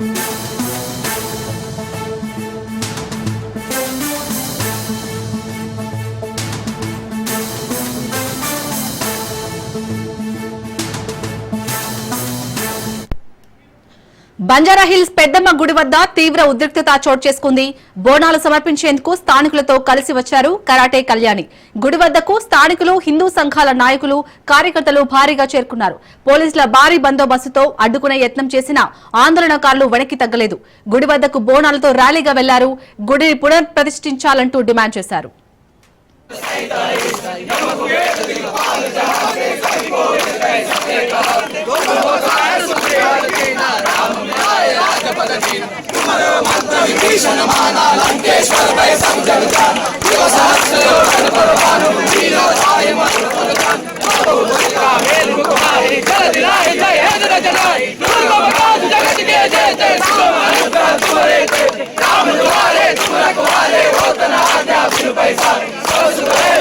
Thank you. Banjara hills పెద్దమ్మ గుడి వద్ద తీవ్ర ఉద్రిక్తత చోటు చేసుకుంది. బోనాలు సమర్పించేందుకు స్థానికులతో కలిసి వచ్చారు కరాటే కళ్యాణి. గుడి వద్దకు స్థానికులు హిందూ సంఘాల నాయకులు కార్యకర్తలు భారీగా చేరుకున్నారు. పోలీసుల భారీ బందోబస్తుతో అడ్డుకునే యత్నం చేసిన ఆందోళనకారులు వెనక్కి తగ్గలేదు. గుడి వద్దకు బోనాలతో ర్యాలీగా వెళ్ళారు. గుడిని పునర్ప్రతిష్ఠించాలంటూ డిమాండ్ చేశారు. లంకేశ్వరపై సంజనుతా యువ సహస్రలో గణపరమాను నీలో సాయమ జయ జయ జయ జయ జయ జయ జయ జయ జయ జయ జయ జయ జయ జయ జయ జయ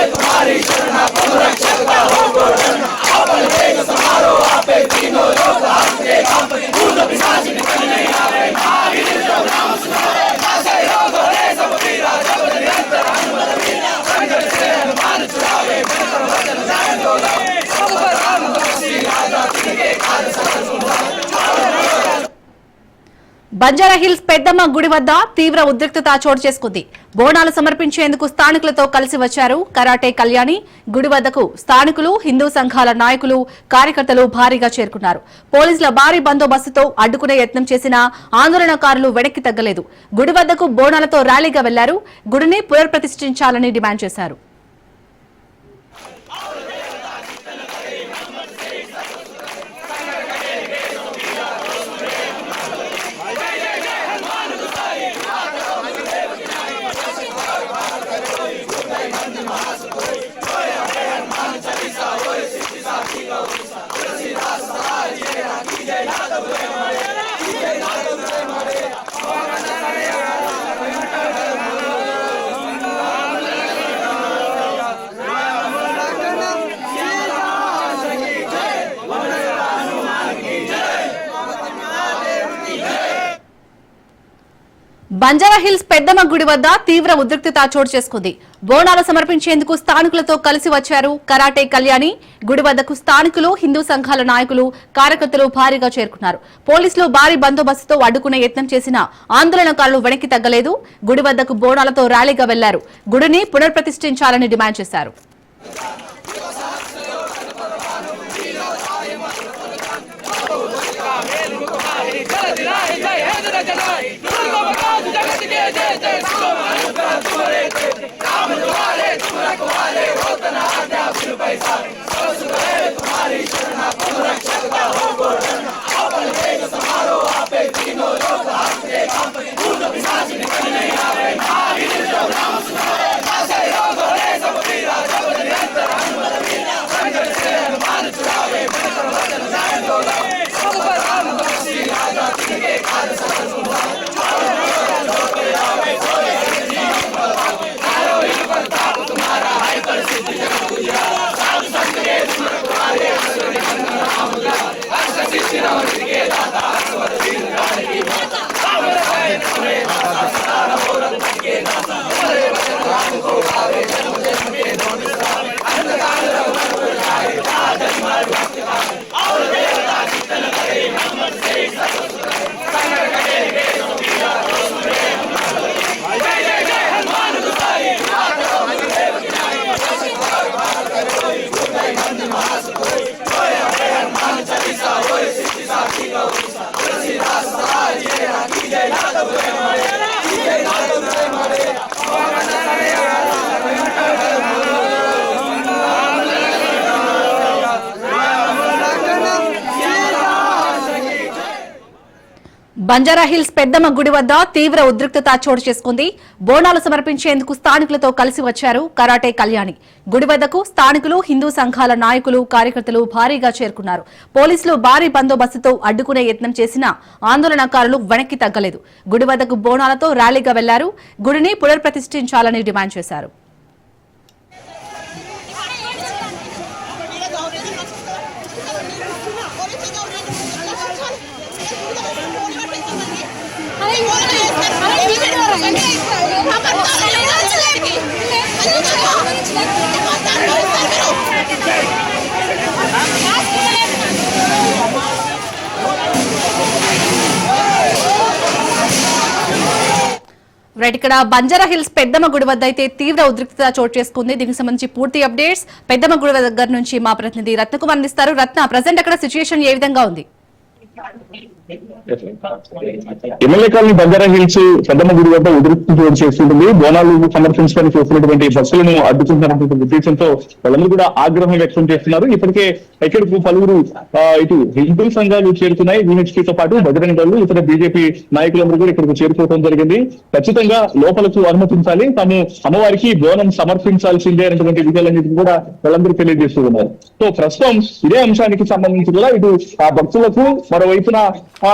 तुम्हारी शरण బంజారాహిల్స్ పెద్దమ్మ గుడి వద్ద తీవ్ర ఉద్రిక్తత చోటు చేసుకుంది. బోనాలు సమర్పించేందుకు స్థానికులతో కలిసి వచ్చారు కరాటే కళ్యాణి. గుడి వద్దకు స్థానికులు హిందూ సంఘాల నాయకులు కార్యకర్తలు భారీగా చేరుకున్నారు. పోలీసుల భారీ బందోబస్తుతో అడ్డుకునే యత్నం చేసిన ఆందోళనకారులు వెనక్కి తగ్గలేదు. గుడి వద్దకు బోనాలతో ర్యాలీగా వెళ్ళారు. గుడిని పునర్ప్రతిష్ఠించాలని డిమాండ్ చేశారు. బంజారాహిల్స్ పెద్దమ్మ గుడి వద్ద తీవ్ర ఉద్రిక్తత చోటు చేసుకుంది. బోనాలు సమర్పించేందుకు స్థానికులతో కలిసి వచ్చారు కరాటే కళ్యాణి. గుడి వద్దకు స్థానికులు హిందూ సంఘాల నాయకులు కార్యకర్తలు భారీగా చేరుకున్నారు. పోలీసులు భారీ బందోబస్తుతో అడ్డుకునే యత్నం చేసిన ఆందోళనకారులు వెనక్కి తగ్గలేదు. గుడి వద్దకు బోనాలతో ర్యాలీగా వెళ్ళారు. గుడిని పునర్ప్రతిష్ఠించాలని డిమాండ్ చేశారు. I'm a Kuwait, I'm Banjara Hills పెద్దమ్మ గుడి వద్ద తీవ్ర ఉద్రిక్తత చోటు చేసుకుంది. బోనాలు సమర్పించేందుకు స్థానికులతో కలిసి వచ్చారు కరాటే కళ్యాణి. గుడి వద్దకు స్థానికులు హిందూ సంఘాల నాయకులు కార్యకర్తలు భారీగా చేరుకున్నారు. పోలీసులు భారీ బందోబస్తుతో అడ్డుకునే యత్నం చేసినా ఆందోళనకారులు వెనక్కి తగ్గలేదు. గుడి వద్దకు బోనాలతో ర్యాలీగా వెళ్ళారు. గుడిని పునర్ప్రతిష్ఠించాలని డిమాండ్ చేశారు. Let's go. రైట్ ఇక్కడ బంజారా హిల్స్ పెద్దమ్మ గుడి వద్ద అయితే తీవ్ర ఉద్రిక్తత చోటు చేసుకుంది. దీనికి సంబంధించి పూర్తి అప్డేట్స్ పెద్దమ్మ గుడి దగ్గర నుంచి మా ప్రతినిధి రత్నకుమార్ అందిస్తారు. రత్న ప్రజెంట్ అక్కడ సిచ్యుయేషన్ ఏ విధంగా ఉంది? ఎమ్మెల్యే కాలనీ బంజారా హిల్స్ పెద్దమ్మ గుడి వద్ద ఉధృతి చోటు చేస్తుంటుంది? బోనాలు సమర్పించడానికి వస్తున్నటువంటి బస్సులను అడ్డుకుంటున్నటువంటి ఉద్దేశంతో వాళ్ళందరూ కూడా ఆగ్రహం వ్యక్తం చేస్తున్నారు. ఇప్పటికే ఇక్కడకు పలువురు ఇటు హిందూ సంఘాలు చేరుతున్నాయి. VHP తో పాటు బజరంగ దళ్ళు ఇతర బీజేపీ నాయకులందరూ కూడా ఇక్కడికి చేరుకోవడం జరిగింది. ఖచ్చితంగా లోపలకు అనుమతించాలి. తాము అమ్మవారికి బోనం సమర్పించాల్సిందే అనేటువంటి విషయాలన్నింటినీ కూడా వాళ్ళందరూ తెలియజేస్తున్నారు సో ప్రస్తుతం ఇదే అంశానికి సంబంధించి కూడా ఇటు ఆ భక్తులకు మరోవైపున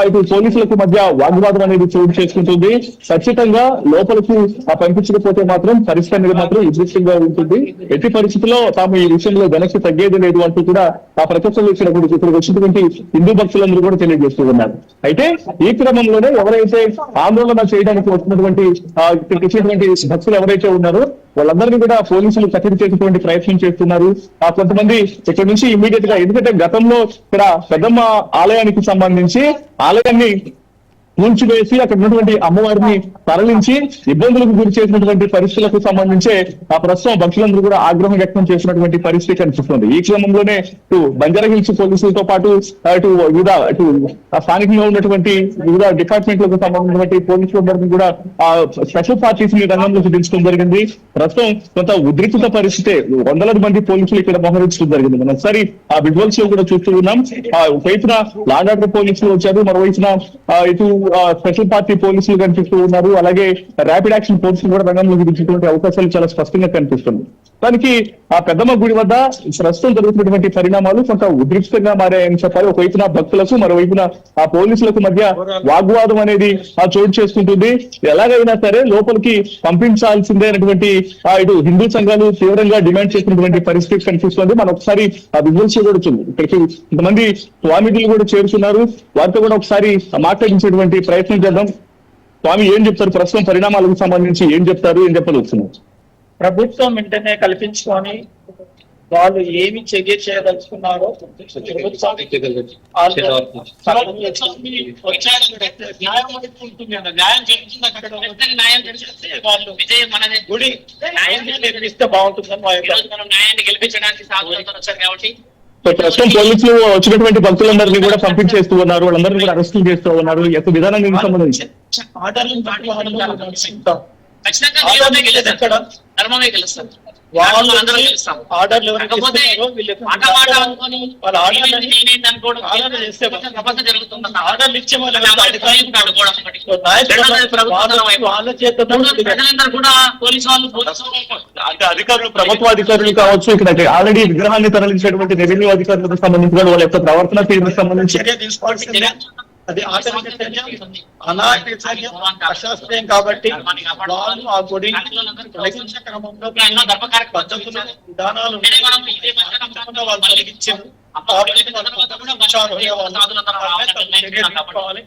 ఇటు పోలీసులకు మధ్య వాగ్వాదం అనేది చోటు చేసుకుంటుంది. ఖచ్చితంగా లోపలికి ఆ పంపించకపోతే మాత్రం పరిస్థితి అనేది మాత్రం ఉద్రిక్తంగా ఉంటుంది. ఎట్టి పరిస్థితుల్లో తాము ఈ విషయంలో వెనక్కి తగ్గేది లేదు అంటూ కూడా ఆ ప్రతిపక్షంలో ఇచ్చినప్పుడు ఇప్పుడు వచ్చినటువంటి హిందూ భక్తులందరూ కూడా తెలియజేస్తూ ఉన్నారు. అయితే ఈ క్రమంలోనే ఎవరైతే ఆందోళన చేయడానికి వచ్చినటువంటి ఇక్కడికి వచ్చినటువంటి భక్తులు ఎవరైతే ఉన్నారో వాళ్ళందరినీ కూడా పోలీసులు కట్టడి చేసేటువంటి ప్రయత్నం చేస్తున్నారు. ఆ కొంతమంది ఇక్కడ నుంచి ఇమీడియట్గా ఎందుకంటే గతంలో ఇక్కడ పెద్దమ్మ ఆలయానికి సంబంధించి ఆలయాన్ని కూల్చివేసి అక్కడ ఉన్నటువంటి అమ్మవారిని తరలించి ఇబ్బందులకు గురి చేసినటువంటి పరిస్థితులకు సంబంధించే ఆ ప్రస్తుతం భక్తులందరూ కూడా ఆగ్రహం వ్యక్తం చేసినటువంటి పరిస్థితి కనిపిస్తుంది. ఈ క్రమంలోనే ఇటు బంజారా హిల్స్ పోలీసులతో పాటు ఇటు వివిధ ఇటు స్థానికంగా ఉన్నటువంటి వివిధ డిపార్ట్మెంట్లకు సంబంధించినటువంటి పోలీసులందరినీ కూడా ఆ స్పెషల్ పార్టీస్ని రంగంలోకి దించడం జరిగింది. ప్రస్తుతం కొంత ఉద్రిక్త పరిస్థితి వందలాది మంది పోలీసులు ఇక్కడ మోహరించడం జరిగింది. మనం ఒకసారి ఆ విజువల్స్లో కూడా చూస్తూ ఉన్నాం. ఆ వైపున లాండ్ ఆర్డర్ పోలీసులు వచ్చారు. మరోవైపున ఇటు స్పెషల్ పార్టీ పోలీసులు కనిపిస్తూ ఉన్నారు. అలాగే ర్యాపిడ్ యాక్షన్ పోలీసులు కూడా రంగంలోకి దించేటువంటి అవకాశాలు చాలా స్పష్టంగా కనిపిస్తుంది దానికి ఆ పెద్దమ్మ గుడి వద్ద ప్రస్తుతం జరుగుతున్నటువంటి పరిణామాలు కొంత ఉద్రిక్తంగా మారాయని చెప్పాలి. ఒకవైపున భక్తులకు మరోవైపున ఆ పోలీసులకు మధ్య వాగ్వాదం అనేది ఆ చోటు చేసుకుంటుంది. ఎలాగైనా సరే లోపలికి పంపించాల్సిందే అనేటువంటి ఆ ఇటు హిందూ సంఘాలు తీవ్రంగా డిమాండ్ చేసినటువంటి పరిస్థితి కనిపిస్తుంది. మనం ఒకసారి ఆ విజువల్స్ కూడా వచ్చింది ఇక్కడికి కొంతమంది స్వామిజీలు కూడా చేరుతున్నారు. వారితో కూడా ఒకసారి మాట్లాడించేటువంటి ప్రయత్నం చేద్దాం. స్వామి ఏం చెప్తారు? ప్రస్తుతం పరిణామాలకు సంబంధించి ఏం చెప్తారు? ఏం చెప్పదలుచున్నారు ప్రభుత్వం వెంటనే కల్పించుకొని వాళ్ళు ఏమి చర్య చేయదలుచుకున్నారో వాళ్ళు విజయం మనది గుడి న్యాయం నిర్మిస్తే బాగుంటుందని న్యాయాన్ని గెలిపించడానికి సాధువులతో వచ్చారు కాబట్టి ప్రస్తుతం పోలీసులు వచ్చినటువంటి భక్తులందరినీ కూడా పంపించేస్తూ ఉన్నారు. వాళ్ళందరినీ కూడా అరెస్టులు చేస్తూ ఉన్నారు. యొక్క సంబంధించి దాటి వాళ్ళు నడుచుకుంటాం. ఖచ్చితంగా ధర్మమే గెలిచేది వాళ్ళు ఆర్డర్లు ఆర్డర్లు ఆర్డర్లు ఇచ్చే? అధికారులు ప్రభుత్వం చేత అధికారులు ప్రభుత్వ అధికారులు కావచ్చు ఇక్కడ ఆల్రెడీ విగ్రహాన్ని తరలించేటువంటి రెవెన్యూ అధికారులకు సంబంధించి కూడా వాళ్ళ యొక్క ప్రవర్తన తీరుకు సంబంధించి అది అనాగరిక చర్య అశాస్త్రీయం కాబట్టి వాళ్ళు ఆ గుడి ప్రవేశించే క్రమంలో పద్ధతులు విధానాలు వాళ్ళు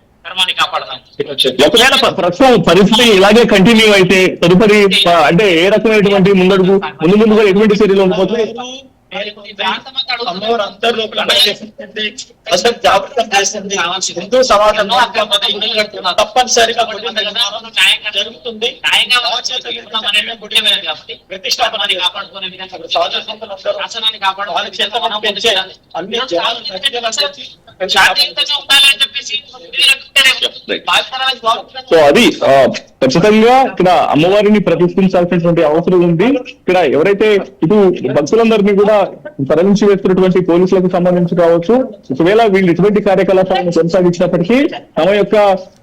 ఒకవేళ ప్ర- ప్రస్తుతం పరిస్థితి ఇలాగే కంటిన్యూ అయితే తదుపరి అంటే ఏ రకమైనటువంటి ముందడుగు ముందు ముందుగా ఎటువంటి చర్యలు ఉండబోతుంది అమ్మవారు అందరి లోపల చేస్తుంది అందరు జాగ్రత్త చేస్తుంది హిందూ సమాజం తప్పనిసరిగా గుడి నిర్మాణం జరుగుతుంది. న్యాయంగా ఆ చేత చేస్తాం అనేది గుడి మీద కాబట్టి ప్రతిష్టాపన కాపాడుకునే విధంగా అక్కడ సాధు సంతులు అందరూ శాసనాన్ని కాపాడు వాళ్ళ చేత మనం పెంచే అన్ని జనాలు ప్రజలను తెచ్చి శాంతియుతంగా ఉండాలని చెప్పేసి భావితరాలకు సో అది ఖచ్చితంగా ఇక్కడ అమ్మవారిని ప్రతిష్ఠించాల్సినటువంటి అవసరం ఉంది. ఇక్కడ ఎవరైతే ఇటు భక్తులందరినీ కూడా తరలించి వేస్తున్నటువంటి పోలీసులకు సంబంధించి కావచ్చు. ఒకవేళ వీళ్ళు ఇటువంటి కార్యకలాపాలను కొనసాగించినప్పటికీ తమ యొక్క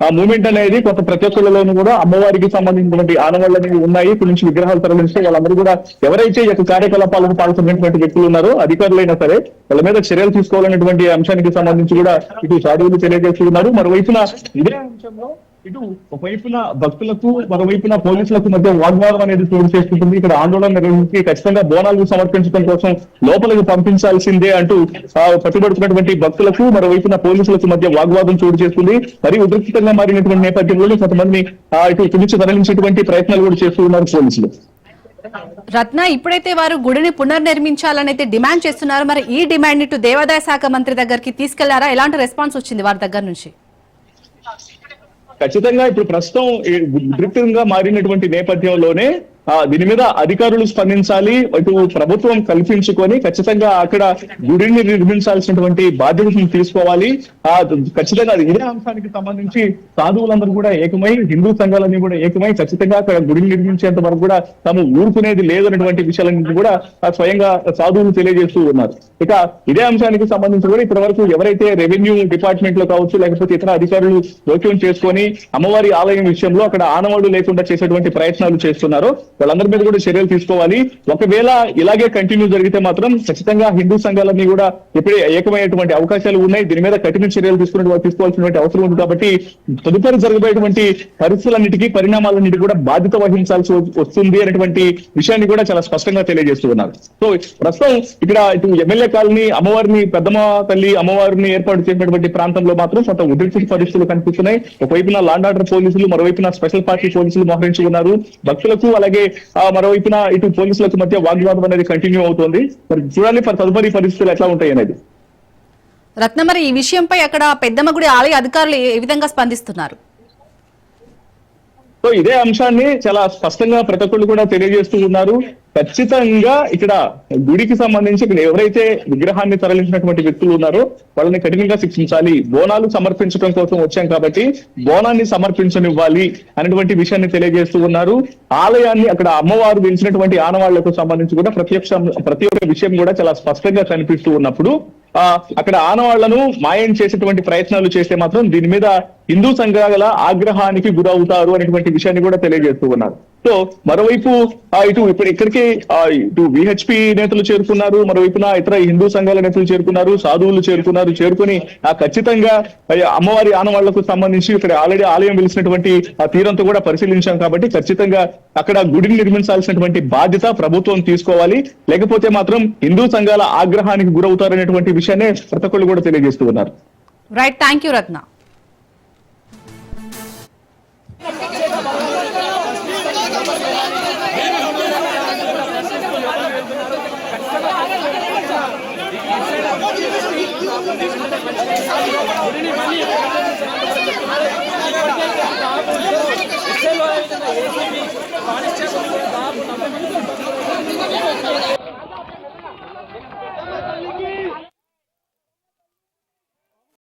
ఆ మూమెంట్ అనేది కొంత ప్రతి ఒక్కరిలోనూ కూడా అమ్మవారికి సంబంధించినటువంటి ఆనవాళ్ళు అనేవి ఉన్నాయి. ఇక్కడ నుంచి విగ్రహాలు తరలిస్తే వాళ్ళందరూ కూడా ఎవరైతే ఈ యొక్క కార్యకలాపాలకు పాల్గొన్నటువంటి వ్యక్తులు ఉన్నారో అధికారులైనా సరే వాళ్ళ మీద చర్యలు తీసుకోవాలనేటువంటి అంశానికి సంబంధించి కూడా ఇటు సాధువులు తెలియజేస్తున్నారు. మరోవైపున ఇదే అంశంలో ఇటు ఒకవైపున భక్తులకు మరోవైపున పోలీసులకు మధ్య వాగ్వాదం అనేది చోటు చేసుకుంటుంది ఇక్కడ ఆందోళన నిర్వహించి ఖచ్చితంగా బోనాలు సమర్పించడం కోసం లోపలికి పంపించాల్సిందే అంటూ పట్టుబడుతున్నటువంటి భక్తులకు మరోవైపున పోలీసులకు మధ్య వాగ్వాదం చోటు చేసుకుంది మరి ఉద్రిక్తంగా మారినటువంటి నేపథ్యంలో కొంతమంది ఇటు తుడిచి తరలించేటువంటి ప్రయత్నాలు కూడా చేస్తున్నారు పోలీసులు. రత్న ఇప్పుడైతే వారు గుడిని పునర్నిర్మించాలని అయితే డిమాండ్ చేస్తున్నారు. మరి ఈ డిమాండ్ ఇటు దేవాదాయ శాఖ మంత్రి దగ్గరికి తీసుకెళ్ళారా? ఎలాంటి రెస్పాన్స్ వచ్చింది వారి దగ్గర నుంచి? ఖచ్చితంగా ఇప్పుడు ప్రస్తుతం ఈ ఉద్రిక్తంగా మారినటువంటి నేపథ్యంలోనే దీని మీద అధికారులు స్పందించాలి ఇటు ప్రభుత్వం కల్పించుకొని ఖచ్చితంగా అక్కడ గుడిని నిర్మించాల్సినటువంటి బాధ్యతను తీసుకోవాలి. ఆ ఖచ్చితంగా అది ఇదే అంశానికి సంబంధించి సాధువులందరూ కూడా ఏకమై హిందూ సంఘాలన్నీ కూడా ఏకమై ఖచ్చితంగా అక్కడ గుడిని నిర్మించేంత వరకు కూడా తాము ఊరుకునేది లేదన్నటువంటి విషయాలన్నీ కూడా స్వయంగా సాధువులు తెలియజేస్తూ ఉన్నారు. ఇక ఇదే అంశానికి సంబంధించి కూడా ఇప్పటి వరకు ఎవరైతే రెవెన్యూ డిపార్ట్మెంట్లో కావచ్చు లేకపోతే ఇతర అధికారులు జోక్యం చేసుకొని అమ్మవారి ఆలయం విషయంలో అక్కడ ఆనవాళ్ళు లేకుండా చేసేటువంటి ప్రయత్నాలు చేస్తున్నారో. వాళ్ళందరి మీద కూడా చర్యలు తీసుకోవాలి. ఒకవేళ ఇలాగే కంటిన్యూ జరిగితే మాత్రం ఖచ్చితంగా హిందూ సంఘాలన్నీ కూడా ఇప్పుడే ఏకమయ్యేటువంటి అవకాశాలు ఉన్నాయి. దీని మీద కఠిన చర్యలు తీసుకునే తీసుకోవాల్సినటువంటి అవసరం ఉంది కాబట్టి తదుపరి జరగబోయేటువంటి పరిస్థితులన్నిటికీ పరిణామాలన్నిటి కూడా బాధ్యత వహించాల్సి వస్తుంది అనేటువంటి విషయాన్ని కూడా చాలా స్పష్టంగా తెలియజేస్తూ ఉన్నారు. సో ప్రస్తుతం ఇక్కడ ఇటు ఎమ్మెల్యే కాలనీ అమ్మవారిని పెద్దమ్మ తల్లి అమ్మవారిని ఏర్పాటు చేసినటువంటి ప్రాంతంలో మాత్రం కొంత ఉద్రిక్త పరిస్థితులు కనిపిస్తున్నాయి. ఒకవైపున లాండ్ ఆర్డర్ పోలీసులు మరోవైపున స్పెషల్ పార్టీ పోలీసులు మోహరించి ఉన్నారు. భక్తులకు అలాగే మరోవైపున ఇటు పోలీసులకు మధ్య వాగ్వాదం అనేది కంటిన్యూ అవుతోంది. మరి చూడాలి తదుపరి పరిస్థితులు ఎట్లా ఉంటాయి అనేది. రత్న మరి ఈ విషయంపై అక్కడ పెద్దమ్మ గుడి ఆలయ అధికారులు ఏ విధంగా స్పందిస్తున్నారు? సో ఇదే అంశాన్ని చాలా స్పష్టంగా ప్రతి ఒక్కళ్ళు కూడా తెలియజేస్తూ ఉన్నారు. ఖచ్చితంగా ఇక్కడ గుడికి సంబంధించి ఇక్కడ ఎవరైతే విగ్రహాన్ని తరలించినటువంటి వ్యక్తులు ఉన్నారో వాళ్ళని కఠినంగా శిక్షించాలి. బోనాలు సమర్పించడం కోసం వచ్చాం కాబట్టి బోనాన్ని సమర్పించనివ్వాలి అనేటువంటి విషయాన్ని తెలియజేస్తూ ఉన్నారు. ఆలయాన్ని అక్కడ అమ్మవారు పెంచినటువంటి ఆనవాళ్ళకు సంబంధించి కూడా ప్రత్యక్ష ప్రతి ఒక్క విషయం కూడా చాలా స్పష్టంగా కనిపిస్తూ ఉన్నప్పుడు ఆ అక్కడ ఆనవాళ్ళను మాయం చేసేటువంటి ప్రయత్నాలు చేస్తే మాత్రం దీని మీద హిందూ సంఘాల ఆగ్రహానికి గురవుతారు అనేటువంటి విషయాన్ని కూడా తెలియజేస్తూ ఉన్నారు. సో మరోవైపు ఇటు ఇప్పుడు ఇక్కడికి ఇటు విహెచ్పి నేతలు చేరుకున్నారు మరోవైపున ఇతర హిందూ సంఘాల నేతలు చేరుకున్నారు సాధువులు చేరుకున్నారు చేరుకుని ఆ ఖచ్చితంగా అమ్మవారి ఆనవాళ్ళకు సంబంధించి ఇక్కడ ఆల్రెడీ ఆలయం వెలిసినటువంటి ఆ తీరంతో కూడా పరిశీలించాం కాబట్టి ఖచ్చితంగా అక్కడ గుడిని నిర్మించాల్సినటువంటి బాధ్యత ప్రభుత్వం తీసుకోవాలి. లేకపోతే మాత్రం హిందూ సంఘాల ఆగ్రహానికి గురవుతారనేటువంటి విషయాన్ని ప్రతి ఒక్కళ్ళు కూడా తెలియజేస్తూ ఉన్నారు. Right thank you Ratna constable Babu